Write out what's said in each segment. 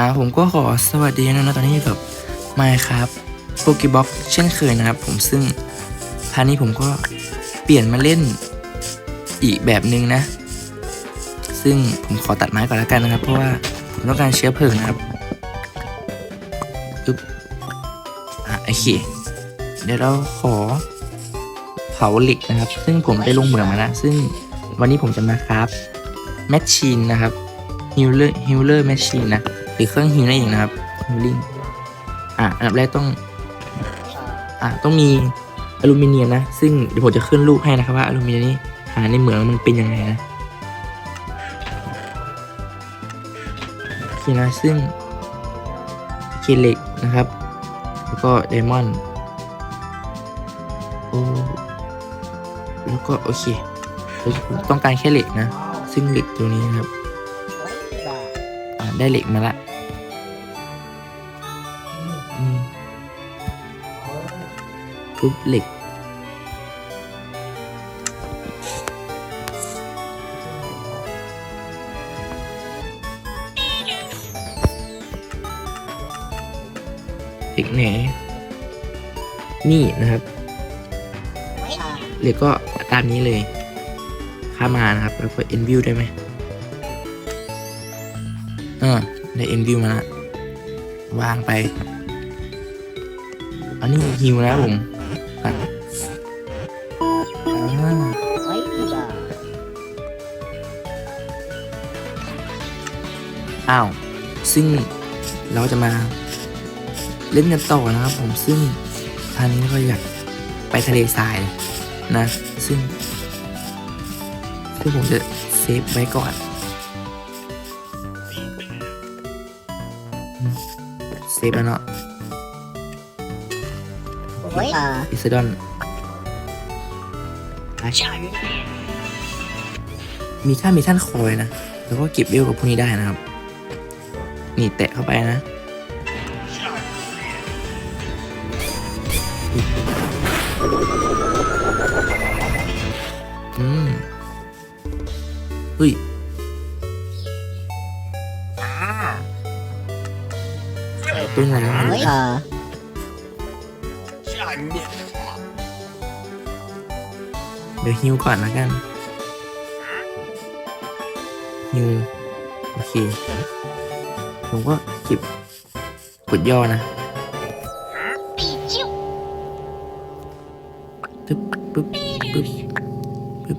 อ่าผมก็ขอสวัสดีนะนะตอนนี้อยู่กับไมค์ครับโปเกบ็อกเช่นเคยนะครับ ผมซึ่งพานี้ผมก็เปลี่ยนมาเล่นอีกแบบหนึ่งนะ ซึ่งผมขอตัดไม้ก่อนแล้วกันนะครับ เพราะว่าผมต้องการเชื้อเพลิงนะครับอึ๊บอะโอเคเดี๋ยวเราขอเผาเหล็กนะครับ ซึ่งผมได้ลงเหมืองมาแล้วซึ่งวันนี้ผมจะมาครับแมชชีนนะครับฮิลเลอร์ฮิลเลอร์แมชชีนนะ หรือเครื่องฮิลนั่นเองนะครับฮิลลิ่งอะอันดับแรกต้อง อะต้องมีอลูมิเนียมนะ ซึ่งเดี๋ยวผมจะขึ้นรูปให้นะครับว่าอลูมิเนียมนี้หาในเหมืองมันเป็นยังไงนะโอเคนะซึ่งเคเหล็กนะครับ แล้วก็ไดมอนด์โอ้แล้วก็โอเคเราต้องการแค่เหล็กนะ ซึ่งเหล็กตัวนี้นะครับอะได้เหล็กมาละ ปุ๊บเหล็ก เหล็กไหน นี่นะครับ เหล็กก็ตามนี้เลยข้ามานะครับ แล้วก็ end view ได้ไหมเออได้เอ็นวิวมาละวางไป อันนี้ฮิวแล้วผม อ้าว ซึ่งเราจะมาเล่นกันต่อนะครับผมซึ่งท่านนี้ก็อยากไปทะเลทรายนะ ซึ่งซึ่งผมจะเซฟไว้ก่อนเซฟแล้วเนาะ อิสดอนมีท่านมีท่านคอยนะ แล้วก็เก็บเวลกับพวกนี้ได้นะครับ นี่แตะเข้าไปนะอืมเฮ้ยตัวไหนวะเดี๋ยวฮิวก่อนแล้วกันฮิวโอเค ผมก็เก็บกดย่อนะปึ๊บปึ๊บปึ๊บปึ๊บ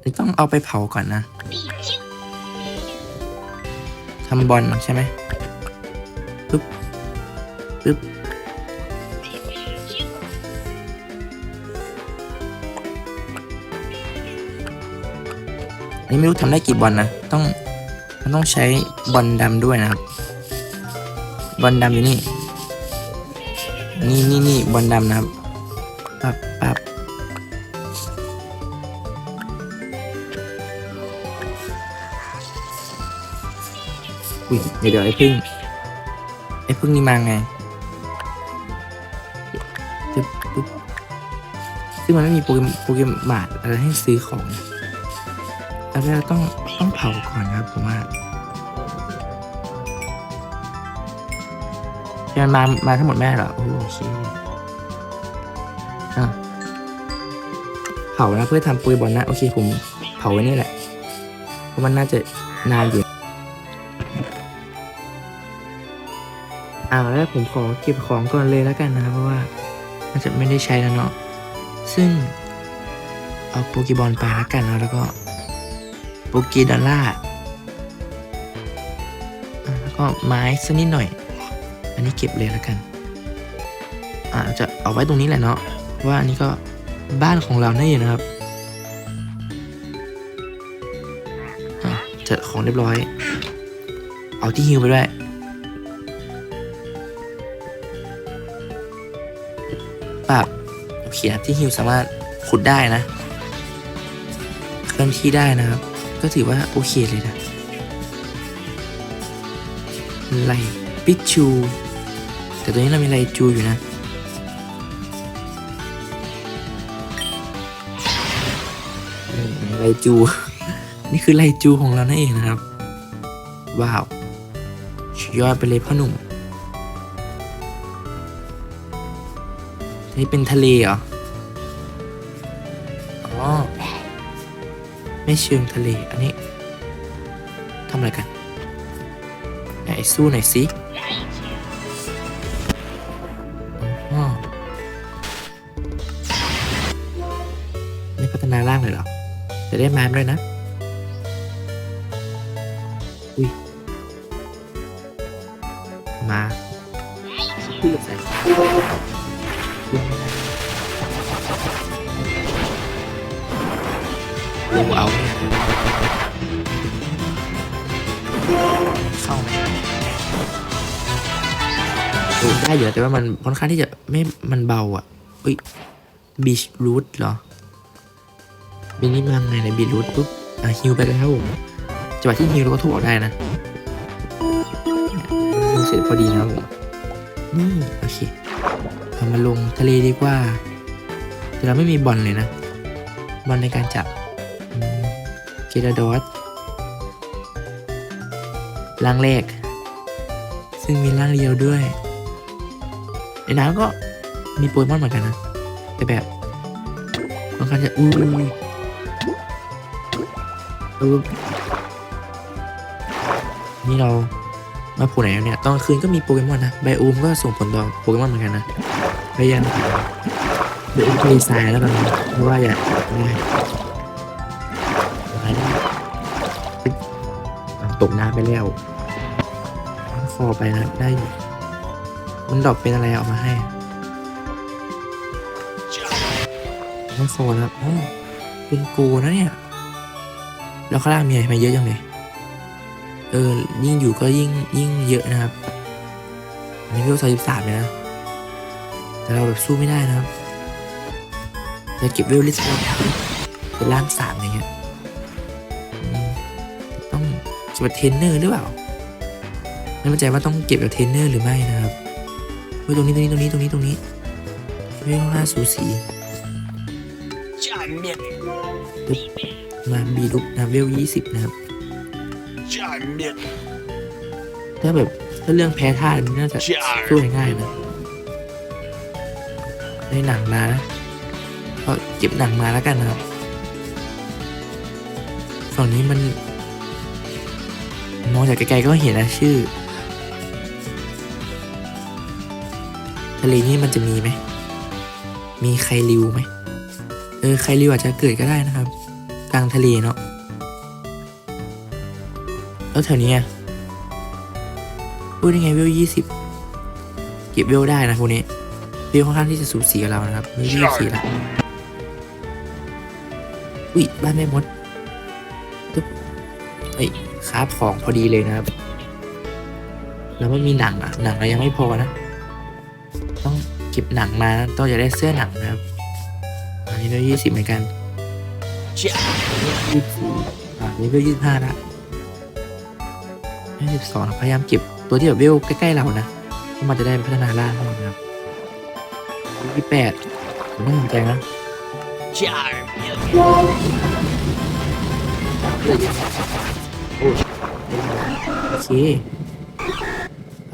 เดี๋ยวต้องเอาไปเผาก่อนนะทำบอลใช่ไหมปึ๊บปึ๊บ นนี้ไม่รู้ทำได้กี่บอลนะ ต้องมันต้องใช้บอลดำด้วยนะครับ บอลดำอยู่นี่ นี่นี่นี่บอลดำนะครับปับปับอุ้ยเดี๋ยวไอ้พึ่งไอ้พึ่งนี่มาไงซึ่งมันไม่มีโปรแกรมโปรแกรมบาทอะไรให้ซื้อของนะ อันแรกต้องต้องเผาก่อนครับผมว่าแกมันมา มาทั้งหมดแม่เหรอ โอ้โอเคอะเผานะเพื่อทำปุยบอลนะ โอเคผมเผาไว้นี่แหละ เพราะมันน่าจะนานอยู่อ่าแล้วผมขอเก็บของก่อนเลยแล้วกันนะเพราะว่าน่าจะไม่ได้ใช้แล้วเนาะ ซึ่งเอาโปเกบอลไปแล้วกันนะแล้วก็ ปเกดอลล่าแล้วก็ไม้สักนิดหน่อย อันนี้เก็บเลยแล้วกัน อ่าจะเอาไว้ตรงนี้แหละเนาะว่าอันนี้ก็บ้านของเรานั่นเองนะครับอะจัดของเรียบร้อย เอาที่ฮิวไปด้วย ปรับโอเคครับที่ฮิวสามารถขุดได้นะ เคลื่อนที่ได้นะครับ ก็ถือว่าโอเคเลยนะไลปิชู แต่ตัวนี้เรามีไลจูอยู่นะ ไลจู นี่คือไลจูของเรานั่นเองนะครับ ว้าว ยอดไปเลยพ่อหนุ่ม นี่เป็นทะเลเหรออ๋อ ไม่เชิงทะเล อันนี้ทำอะไรกัน ไหนสู้หน่อยสิไม่พัฒนาร่างเลยเหรอ จะได้มาด้วยนะ อุ้ย มาพูดใส่ ลงเอาเนี่ยเข้าไหมเออได้อยู่นะแต่ว่ามันค่อนข้างที่จะไม่มันเบาอะอุ้ยบีชรูทเหรอบีนี่มาไงในบีรูทปุ๊บอะฮิวไปแล้วจังหวะที่ฮิวเราก็ถูกออกได้นะฮิวเสร็จพอดีนะครับผมนี่โอเคเรามาลงทะเลดีกว่าแต่เราไม่มีบอลเลยนะบอลในการจับอืมเกดาดอสร่างแรก ซึ่งมีร่างเดียวด้วย ในน้ำก็มีโปเกมอนเหมือนกันนะ แต่แบบค่อนข้างจะอุ้ยอุ้ยนี่เรามาผล่ไหนเนี่ย ตอนคืนก็มีโปเกมอนนะ ไบโอมก็ส่งผลต่อโปเกมอนเหมือนกันนะพยายามเดี๋ยวทะเลทรายแล้วกันเพราะว่าอยากได้ ตกน้ำไปแล้วคอไปนะได้อยู่มันดอกเป็นอะไรเอามาให้ไม่คอนะครับอ๋อเป็นโกนะเนี่ย แล้วข้างล่างมีอะไรมาเยอะจังเลยเออ ยิ่งอยู่ก็ยิ่งยิ่งเยอะนะครับอันนี้เพิ่งสามสิบสามเลยนะ แต่เราแบบสู้ไม่ได้นะครับจะเก็บเวลลิสต์เป็นล่างสามอย่างเงี้ย กับเทรนเนอร์หรือเปล่าไม่แน่ใจว่าต้องเก็บกับเทรนเนอร์หรือไม่นะครับเฮ้ยตรงนี้ตรงนี้ตรงนี้ตรงนี้ตรงนี้เฮ้ยข้างหน้าสูสีปึ๊บมาบีลุกนะเวลยี่สิบนะครับจานเมียถ้าแบบถ้าเรื่องแพ้ท่ามันน่าจะสู้ง่ายนะได้หนังมานะก็เก็บหนังมาแล้วกันนะครับฝั่งนี้มัน มองจากไกลๆก็เห็นนะชื่อทะเลนี่มันจะมีไหม มีใครริวไหม เออใครริวอาจจะเกิดก็ได้นะครับ กลางทะเลเนาะ แล้วแถวนี้พูดยังไงเวลยี่สิบเก็บเวลได้นะพวกนี้เวลค่อนข้างที่จะสูสีกับเรานะครับเวลยี่สิบละอุ้ยบ้านแม่มดตุ๊บเอ้ย คาบของพอดีเลยนะครับ แล้วมันมีหนังอะหนังเรายังไม่พอนะ ต้องเก็บหนังมาต้องจะได้เสื้อหนังนะครับ อันนี้ก็ยี่สิบเหมือนกันยี่สิบอ่านี่ก็ยี่สิบห้าละยี่สิบสองพยายามเก็บตัวที่แบบเวลใกล้ๆเรานะเพราะมันจะได้พัฒนาล่างนะครับยี่สิบแปดผมไม่สนใจนะจาร์ โอเค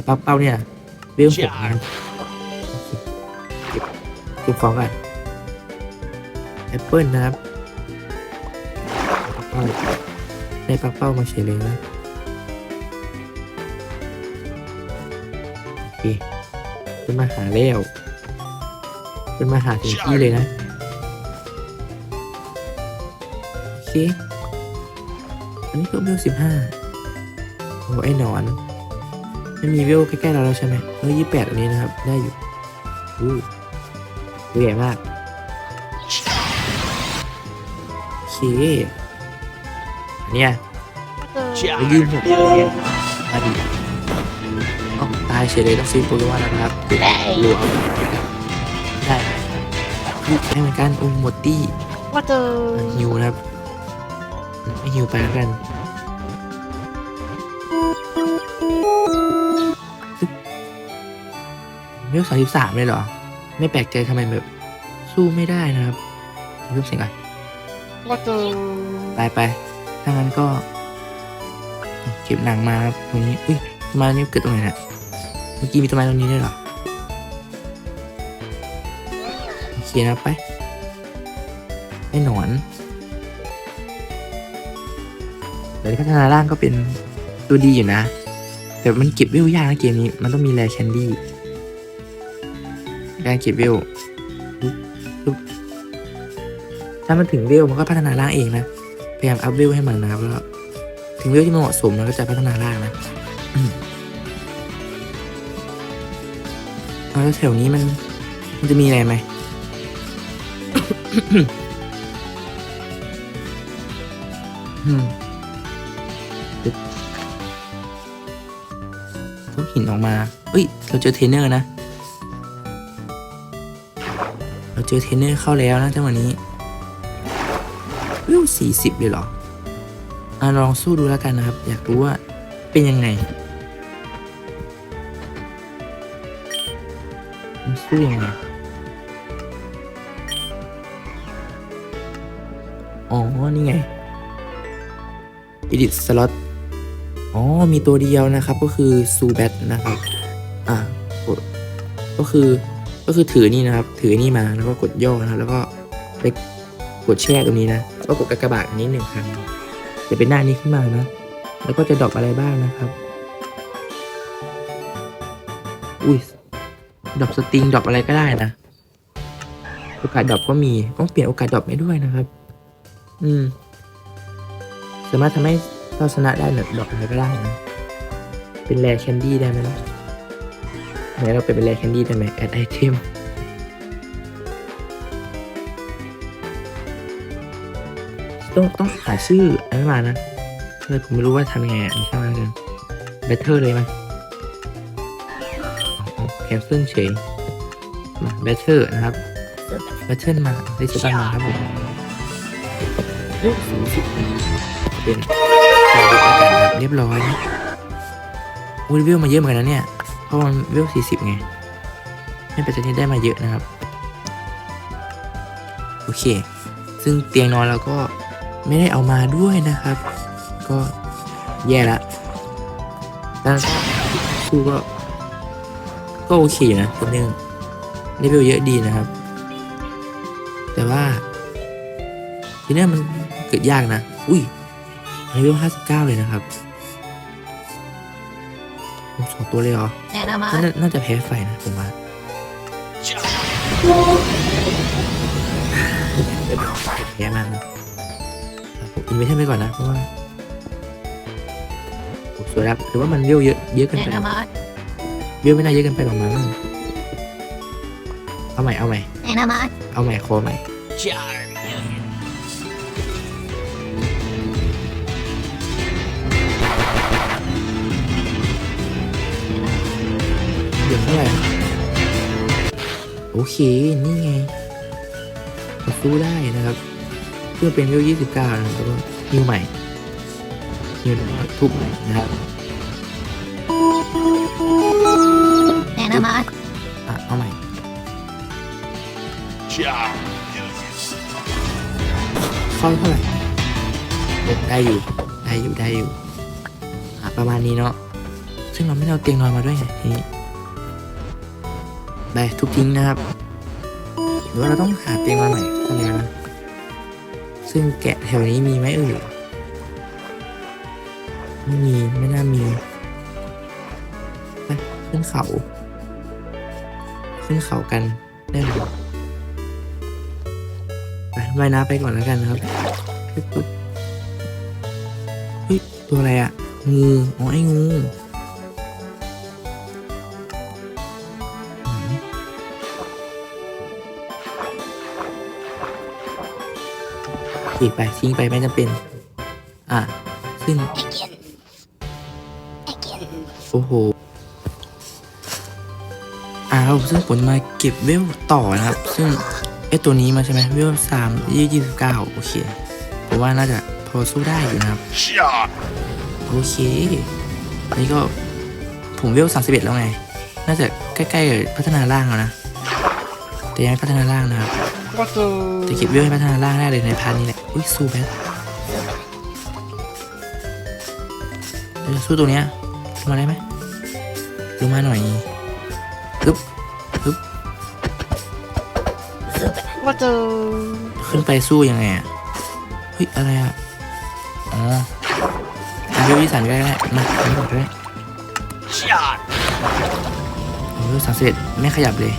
เป้าเป้าเนี่ยเวลหกนะเคเก็บของกันแอปเปิลนะครับปักเป้าได้ปักเป้ามาเฉยเลยนะโอเคเป็นมาหาแล้วเป็นมาหาถึงที่เลยนะโอเคอันนี้ก็เวลสิบห้า โอ้ไอ้นอนไม่มีวิวใกล้ๆเราแล้วใช่ไหมเออยี่แปดอันนี้นะครับ ได้อยู่อู้ใหญ่มากโอเคเนี่ยไปยืนผมเนี่ยมาดีอ๋อตายเฉยเลยต้องซื้อโปรโวานะครับหลวงได้ให้เหมือนกันอุ้มหมดตี้ว่าเจอหิวนะครับไม่หิวไปแล้วกัน เวลสามสิบสามเลยเหรอ ไม่แปลกใจทำไมแบบสู้ไม่ได้นะครับรูปเสียงอะ我的ไปไปถ้างั้นก็ เก็บหนังมาครับตรงนี้ อุ้ยต้นไม้นี้เกิดตรงไหนเนี่ยเมื่อกี้มีต้นไม้ตรงนี้ด้วยเหรอโอเคนะไปไอ้หนอนแต่พัฒนาร่างก็เป็นตัวดีอยู่นะ แต่มันเก็บเวลยากนะเกมนี้ มันต้องมีแรแคนดี้ การเก็บเวลถ้ามันถึงเวลมันก็พัฒนาร่างเองนะ พยายามอัพเวลให้มันนะครับแล้วถึงเวลที่มันเหมาะสมมันก็จะพัฒนาร่างนะแล้วแถวนี้มันมันจะมีอะไรไหมอืมปึ๊บทุกหินออกมา เอ้ย เราเจอเทรนเนอร์นะ เจอเทรนเนอร์เข้าแล้วนะจังหวะนี้วิวสี่สิบเลยเหรออะลองสู้ดูแล้วกันนะครับ อยากรู้ว่าเป็นยังไง สู้ยังไง อ๋อ นี่ไง edit slot อ๋อ มีตัวเดียวนะครับก็คือ ซูแบทนะครับ อ่ากดก็คือ ก็คือถือนี่นะครับ ถือนี่มาแล้วก็กดย่อนะแล้วก็ไปกดแช่ตรงนี้นะก็กดกากบาทอันนี้หนึ่งครั้งจะเป็นหน้านี้ขึ้นมานะ แล้วก็จะดอปอะไรบ้างนะครับ อุ้ยดอปสตริงดอปอะไรก็ได้นะโอกาสดอปก็มีต้องเปลี่ยนโอกาสดอปได้ด้วยนะครับ อืม สามารถทำให้เราชนะได้แบบดอกอะไรก็ได้นะ เป็นแรแคนดี้ได้ไหมล่ะ ไหนเราเป็นเป็นแรแคนดี้ได้ไหมแอดไอเทมต้องต้องหาชื่ออันมานะเลยผมไม่รู้ว่าทำยังไงอะไม่ใช่ว่ากันเบเทอร์เลยไหมแคนเซิลเฉยมาเบเทอร์นะครับเบเทอร์มาได้สตันมาครับผมเป็นการดูอาการแบบเรียบร้อยนะอุ้ยเวมาเยอะเหมือนกันนะเนี่ย เพราะมันเวลสี่สิบไงไม่เป็นไรที่ได้มาเยอะนะครับ โอเค ซึ่งเตียงนอนเราก็ไม่ได้เอามาด้วยนะครับ ก็แย่ละแต่สู้ก็ ก็โอเคอยู่นะคนนึงได้เวลเยอะดีนะครับ แต่ว่า ทีเนี้ยมันเกิดยากนะ อุ้ยเลเวลห้าสิบเก้าเลยนะครับ สองตัวเลยเหรอแนะนำมาน่าน่าจะแพ้ไฟนะผมว่าแพ้มากนะครับผมอินเวชั่นไปก่อนนะเพราะว่าโอ้สวยครับหรือว่ามันเวลเยอะเยอะเกินแนะไปนำมาเวลไม่น่าเยอะเกินไปหรอกมั้งเอาใหม่เอาใหม่แนะนำมาเอาใหม่คอใหม่ เดี๋ยวเท่าไหร่โอเค นี่ไงเราสู้ได้นะครับ เพื่อเป็นเวล29นะครับแล้วก็นิวใหม่นิวแล้วก็ทุบใหม่นะครับแนะนำมาอะเอาใหม่ Charmeleon. เข้าเท่าไหร่ได้อยู่ ได้อยู่ ได้อยู่อะประมาณนี้เนาะ ซึ่งเราไม่ได้เอาเตียงนอนมาด้วยไงทีนี้ ไปทุบทิ้งนะครับหรือว่าเราต้องหาเตียงมาใหม่ก็แล้นะซึ่งแกะแถวนี้มีไหมเอ่ยไม่มีไม่น่ามีไปขึ้นเขา ขึ้นเขากันได้ไหมไปว่ายน้ำไปก่อนแล้วกันนะครับปึ๊บปึ๊บเฮ้ยตัวอะไรอะงูอ๋อไอ้งู อีกไปทิ้งไปไม่จำเป็น อะ ซึ่งไอเกียนไอเกียนโอ้โห อ่าเราซึ่งผลมาเก็บเวลต่อนะครับ ซึ่งไอตัวนี้มาใช่ไหมเวลสามยี่ยี่สิบเก้าโอเคผมว่าน่าจะพอสู้ได้อยู่นะครับ Charm. โอเค อันนี้ก็ผมเวลสามสิบเอ็ดแล้วไง น่าจะใกล้ๆกับพัฒนาร่างแล้วนะ แต่ยังไม่พัฒนาร่างนะครับจะเก็บเวลให้พัฒนาร่างได้เลยในพาร์ทนี้แหละ อุ้ยสู้แบทเราจะสู้ตัวเนี้ยลงมาได้ไหมลงมาหน่อยปึ๊บปึ๊บว่าเจอขึ้นไปสู้ยังไงอะเฮ้ยอะไรอะอ๋ออาเวลวิสันก็ได้มาไม่หมดด้วย shot โอ้ยสามสิบเอ็ดไม่ขยับเลย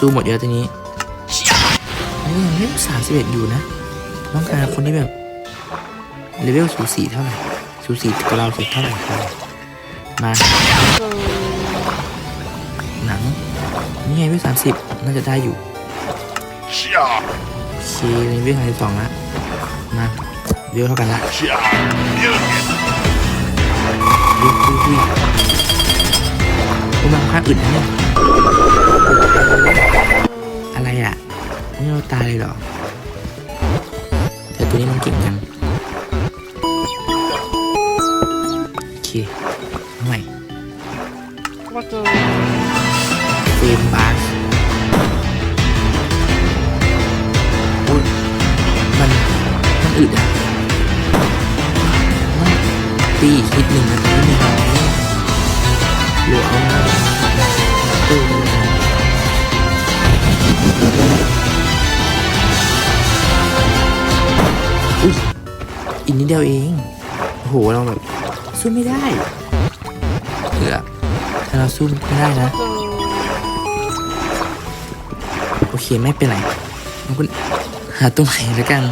สู้หมดเยอะตัวนี้เฮ้ยยังเลเวลสามสิบเอ็ดอยู่นะ ต้องการคนที่แบบเลเวลสูสีเท่าไหร่ สูสีกับเราสุดเท่าไหร่พอมาหนังนี่ไงเลเวลสามสิบน่าจะได้อยู่ shot โอเลเวลสามสิบสองละมาเลเวลเท่ากันละ shot million อุ้ยอุ้ยอุ้ยพวกมันค่างอึดนะเนี่ย อะไรอะ ไม่เราตายเลยเหรอ แต่ตัวนี้มันเก่งจังโอเคเอาใหม่ว่าเจอเฟรมบาร์อุ๊ยมัน มันอึดอะมันตีอีกนิดหนึ่งนะตีไม่น้อยหรือเอาตู้เลย อุ้ยอีกนิดเดียวเอง โอ้โหเราแบบสู้ไม่ได้เหลือถ้าเราสู้ไม่ได้นะ โอเคไม่เป็นไรมันก็หาตัวใหม่แล้วกัน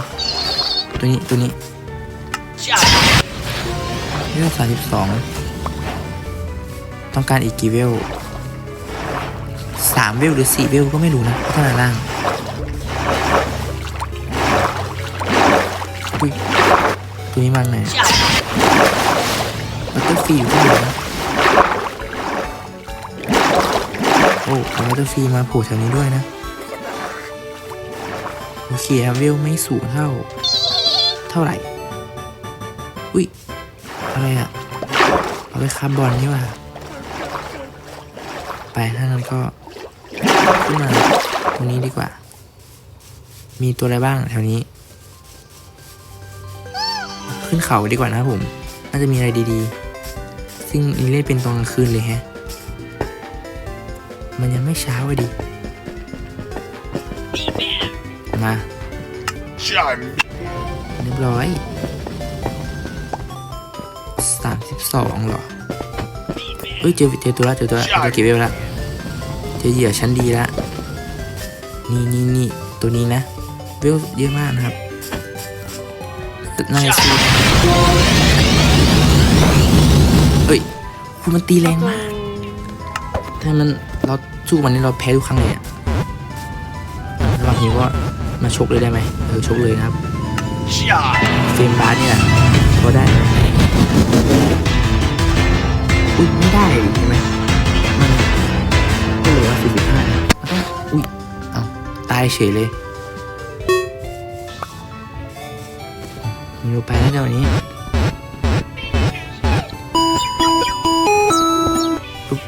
ตัวนี้ตัวนี้ shot เลเวลสามสิบสองต้องการอีกกี่เวล สามเวลหรือสี่เวลก็ไม่รู้นะพัฒนาล่างอุ้ยตัวนี้มันไหนบัตเตอร์ฟีอยู่ที่ไหนนะโอ้เอาบัตเตอร์ฟีมาโผล่แถวนี้ด้วยนะ โอเคครับเวลไม่สูงเท่า เท่าไหร่ อุ้ย อะไรอะ่ะเอาไปคาร์บอนนี่ว่าไปถ้านั้นก็ ขึ้นมาตรงนี้ดีกว่า มีตัวอะไรบ้างแถวนี้ ขึ้นเขาดีกว่านะผม น่าจะมีอะไรดีๆ ซึ่งนี่เล่นเป็นตอนกลางคืนเลยฮะ มันยังไม่เช้าอะดิ มา shot เรียบร้อยสามสิบสองเหรอเฮ้ยเจอเจอตัวละเจอตัวละเอาไปเก็บเวลละ เจอเหยื่อชั้นดีละนี่นี่นี่ตัวนี้นะเวลเยอะมากนะครับน่าจะสู้เฮ้ยคุณมันตีแรงมาก ถ้ามันเราสู้มันนี่เราแพ้ทุกครั้งเลยอะอะระหว่างนี้ก็มาชกเลยได้ไหมเออชกเลยนะครับ shot เฟรมบาร์เนี่ยก็ได้อุ้ยไม่ได้ดิใช่ไหมมันก็เหลือ สี่สิบห้ามันต้องอุ้ยเอาตายเฉยเลยมีรูไปแล้วเดี๋ยวนี้ปึ๊บ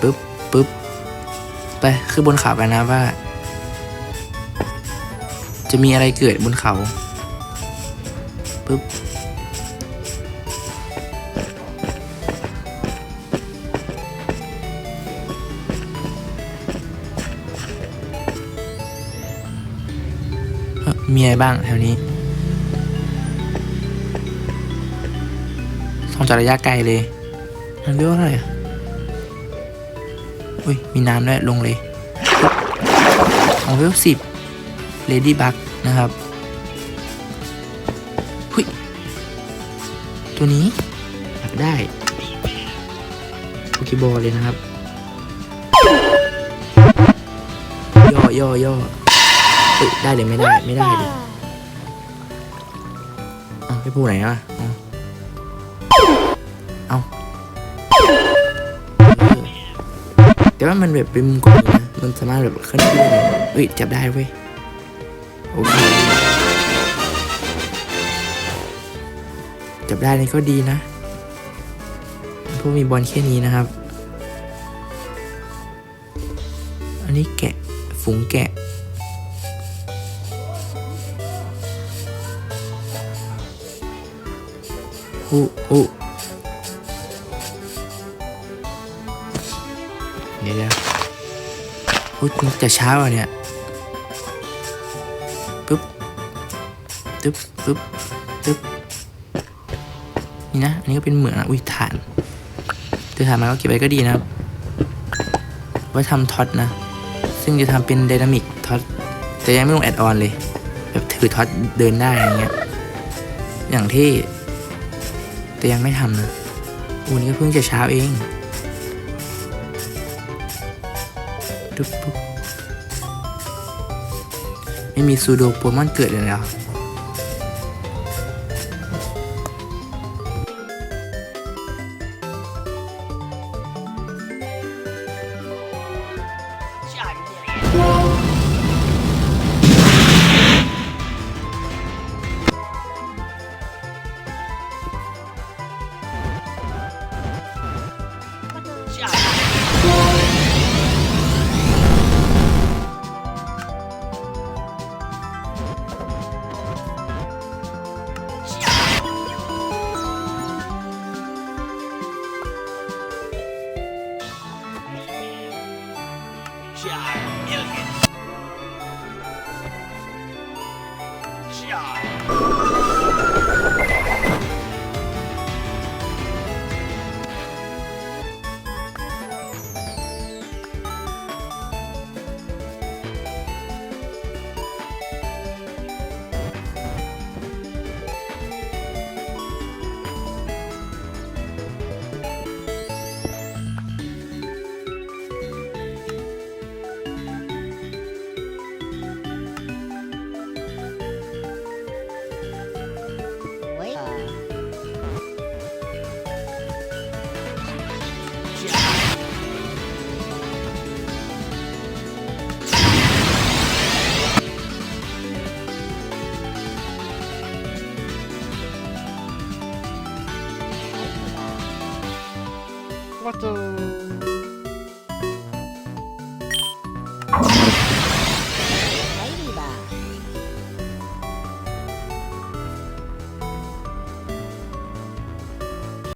ปึ๊บปึ๊บไปคือบนเขากันนะว่า จะมีอะไรเกิดบนเขาปึ๊บ มีอะไรบ้างแถวนี้ส่องจากระยะไกลเลยมันเรียกว่าอะไรอุ้ย มีน้ำด้วยลงเลยของเวลสิบเลดี้บักนะครับหุยตัวนี้อยากได้โปเกบอลเลยนะครับ ย่อย่อย่อ เฮ้ยได้เลยไม่ได้ไม่ได้ดิเอาไปพูดไหนอะเอาเอาเออแต่ว่ามันแบบเป็นมุมกล้องนะมันสามารถแบบเคลื่อนที่ได้เฮ้ยจับได้เว้ยโอเคจับได้นี่ก็ดีนะพวกมีบอลแค่นี้นะครับ อันนี้แกะฝูงแกะ อู้อู้เดี๋ยวเดี๋ยวอุ๊ยมันจะเช้าอะเนี่ยปึ๊บตึ๊บปึ๊บตึ๊บนี่นะ อันนี้ก็เป็นเหมืองอะอุ้ยถ่านเจอถ่านมาก็เก็บไว้ก็ดีนะครับไว้ทำท็อตนะ ซึ่งจะทำเป็นไดนามิกท็อตแต่ยังไม่ลงแอดออนเลย แบบถือท็อตเดินได้อย่างเงี้ยอย่างที่ แต่ยังไม่ทำนะวันนี้ก็เพิ่งจะเช้าเองดุ๊บปุ๊บไม่มีซูโดโปเกมอนเกิดเลยเหรอ